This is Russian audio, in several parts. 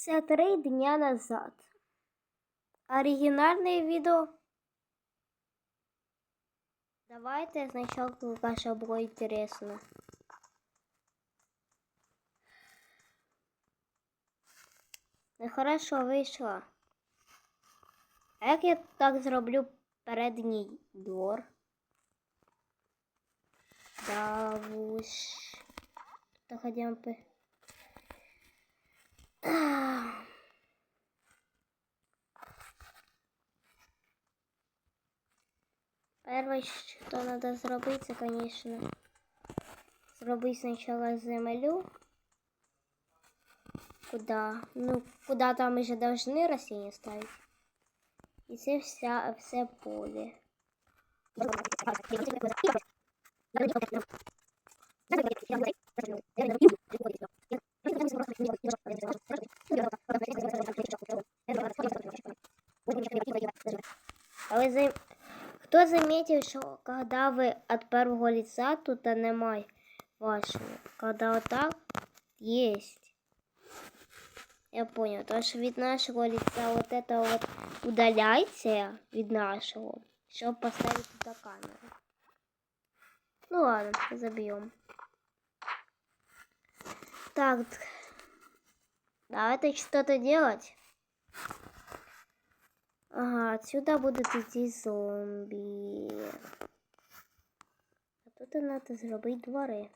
Це три дня назад. Оригінальне відео. Давайте спочатку, каша було інтересно. Нехорошо вийшло. А як я так зроблю передній двор? Да уж. То хотя що треба зробити, це, звісно, спочатку землю. Куда? Ну, куда там уже должны растения ставить. И це вся, все поле. А ви зам... Хто заметив, що когда ви от первого лица тут немає вашего, когда вот так есть. Я понял, то что від нашего лица вот это вот удаляйте від нашего, чтобы поставить туда камеру. Ну ладно, забьем. Так, давайте что-то делать. Ага, отсюда будут идти зомби. А тут треба зробити двори.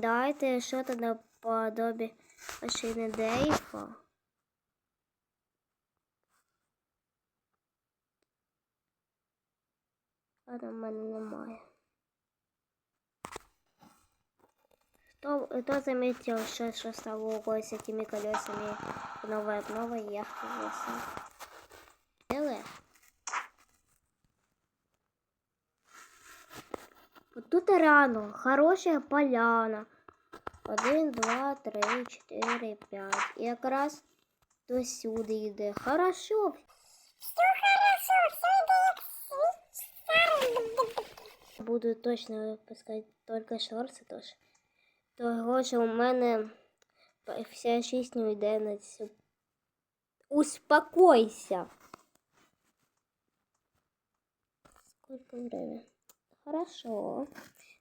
Давайте що-то наподобі машины Дейфа. А там в мене немає. Кто, кто заметил, что, что стало с этими колесами новая новая яхта Белая? Вот тут рано, хорошая поляна. Один, два, три, чотири, п'ять. І якраз до сюди йде. Хорошо. Все хорошо, все йде як свій старий. Буду точно випускати тільки шорти теж. Того, що у мене вся жизнь йде на цю. Успокойся. Сколько время? Хорошо.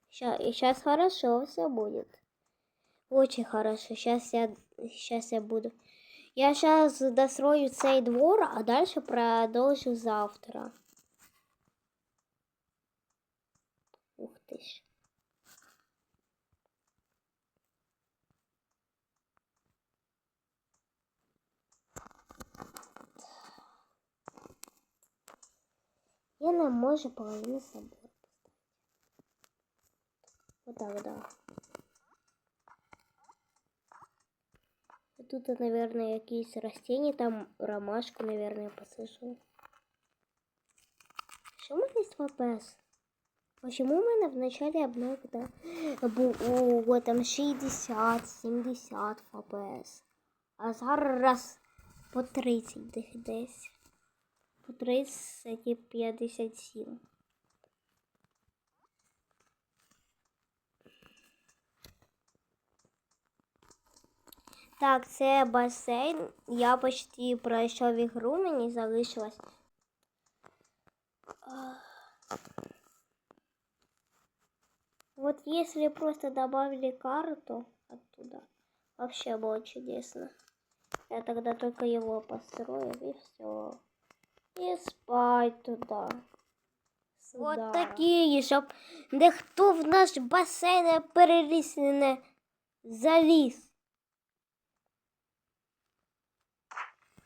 Сейчас, сейчас хорошо все будет. Очень хорошо. Сейчас я, сейчас я буду. Я сейчас дострою цей двор, а дальше продолжу завтра. Я не можу половину собор поставити. Вот так, да. Тут, наверное, якісь растения, там ромашку, наверное, посажу. Що у мене є ФПС? Почему у мене в начале обновки було там 60-70 ФПС, а зараз по 30 десь десь. По 30 і 57. Так, це басейн. Я почти пройшов ігру, мені залишилось. Вот если просто добавили карту оттуда, вообще было чудесно. Я тогда только его построю и все. І спать туди. От такі, щоб ніхто в наш басейн не переліз і не заліз.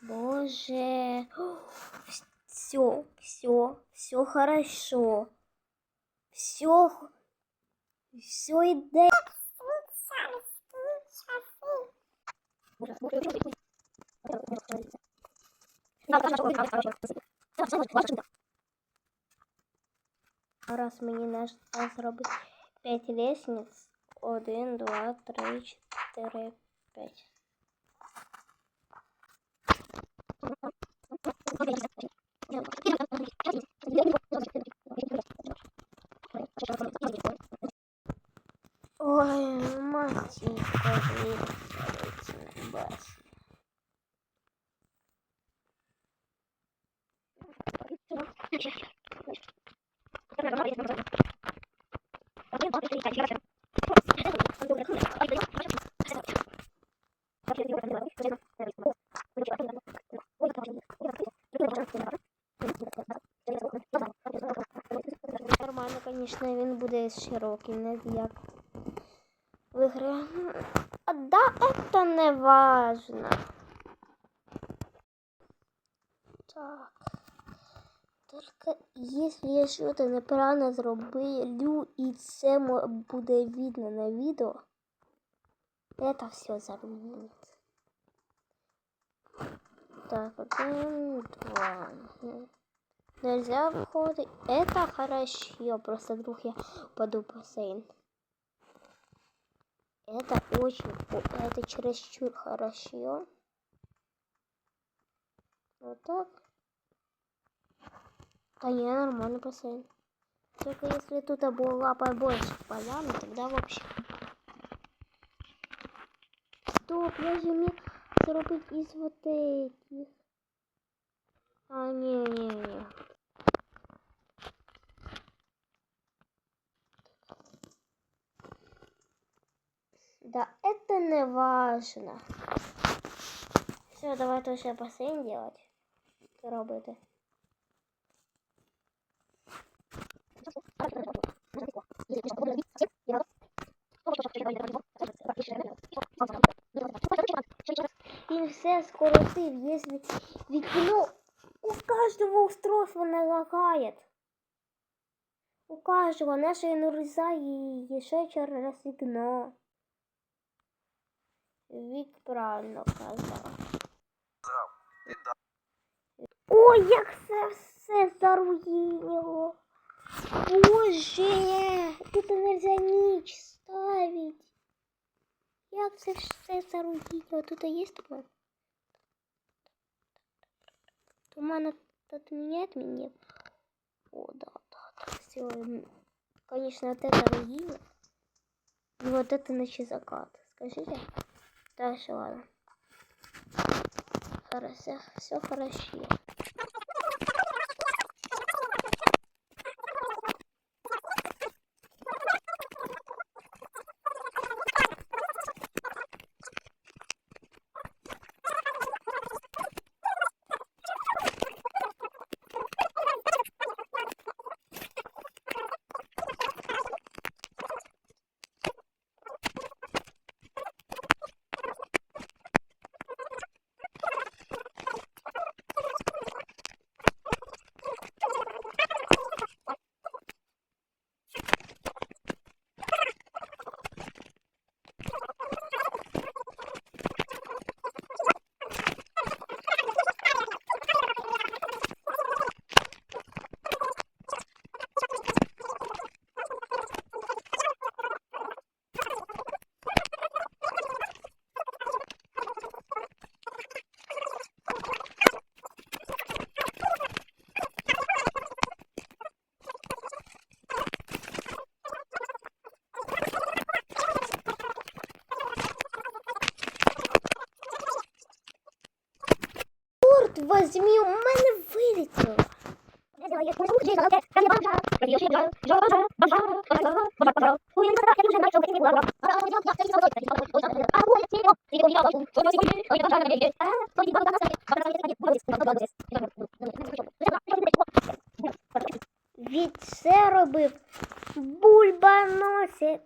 Боже. Все, все, все хорошо. Все, все йде. А раз мені наш зробить 5 лестниць. 1, 2, 3, 4, 5. Ой, мальчик, как видно, на бас. Нормально, звісно, він буде широкий, не як в. А да, это не важно. Так. Только если я щось неправильно зроблю, і це буде видно на відео, это все заруинит. Так, один, два. Нельзя входить. Это хорошо. Просто вдруг я упаду в бассейн. Это очень... Это чересчур хорошо. Вот так. Да не, нормально бассейн. Только если тут была побольше поляны, тогда вообще... Стоп, я же мог зробити из вот этих. А, не-не-не. Да, это не важно. Все, давайте ще басейн делать. Що Він все скоротив, если вікно у каждого устройства налагает. У каждого наше нарізає ще через вікно. Вік правильно казав. Ой, як це все заруїнило. Боже, тут нельзя ніч ставить. Як це все заруїнило? Тут є туман? Туман отменяет меня? О, да, да, да. Все, конечно, вот это руина. И вот это ночи закат. Скажите? Дальше, ладно. Хорошо, все хорошо. Від це робив бульбаносець.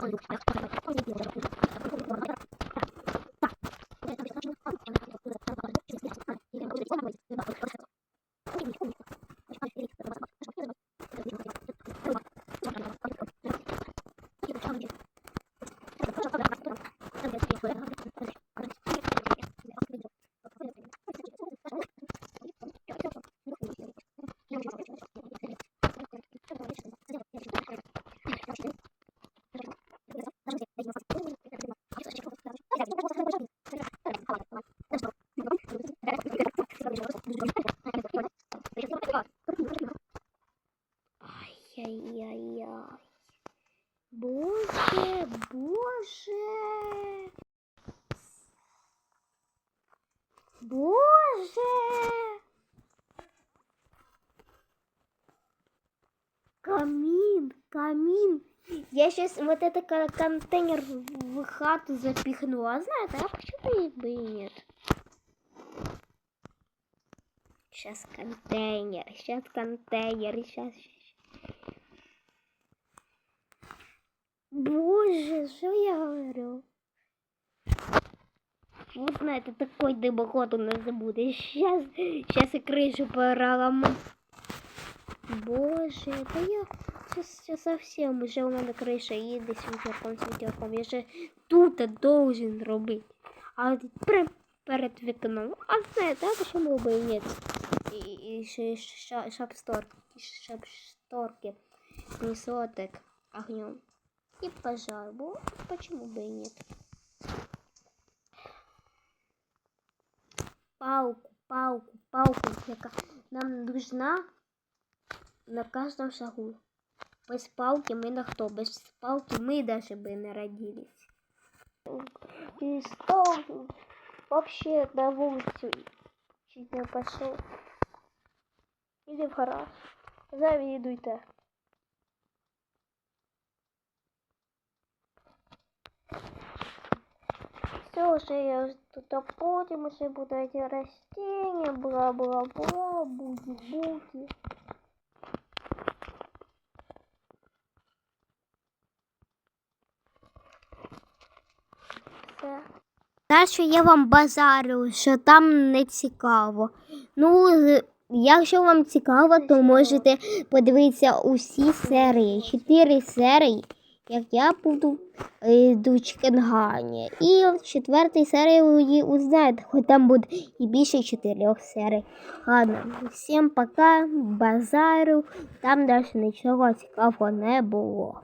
Thank you. Я сейчас вот этот ка- контейнер в хату запихну. А знаете, а почему бы и нет? Сейчас контейнер, сейчас контейнер, сейчас. Боже, что я говорю? Вот знаете, такой дымоход у нас будет. Сейчас, сейчас и крышу пролому. Боже, да я сейчас совсем уже у мене криша їде з вітерком, з вітерком. Я ще тут должен робити. А прям перед вікном. А знаєте, а чому би і ні? І, і ще ша- шапсторки, шапшторки, несоток огнем. И пожар. Бо почему бы и нет? Палку, палку, палку, яка нам нужна на каждом шагу. Без палки мы на кто? Без палки мы даже бы не родились. И стол вообще на улицу чуть не пошел. Или в гараж. Завидуйте. Все, уже я тут опотим, уже будут эти растения, бла-бла-бла, буги-буги. Що я вам базарю, що там не цікаво. Ну, якщо вам цікаво, то можете подивитися усі серії. Чотири серії, як я буду е, до Чикенгані. І в четвертій серії ви її узнаєте, хоч там буде і більше чотирьох серій. Ладно, всім пока, базарю. Там далі нічого цікавого не було.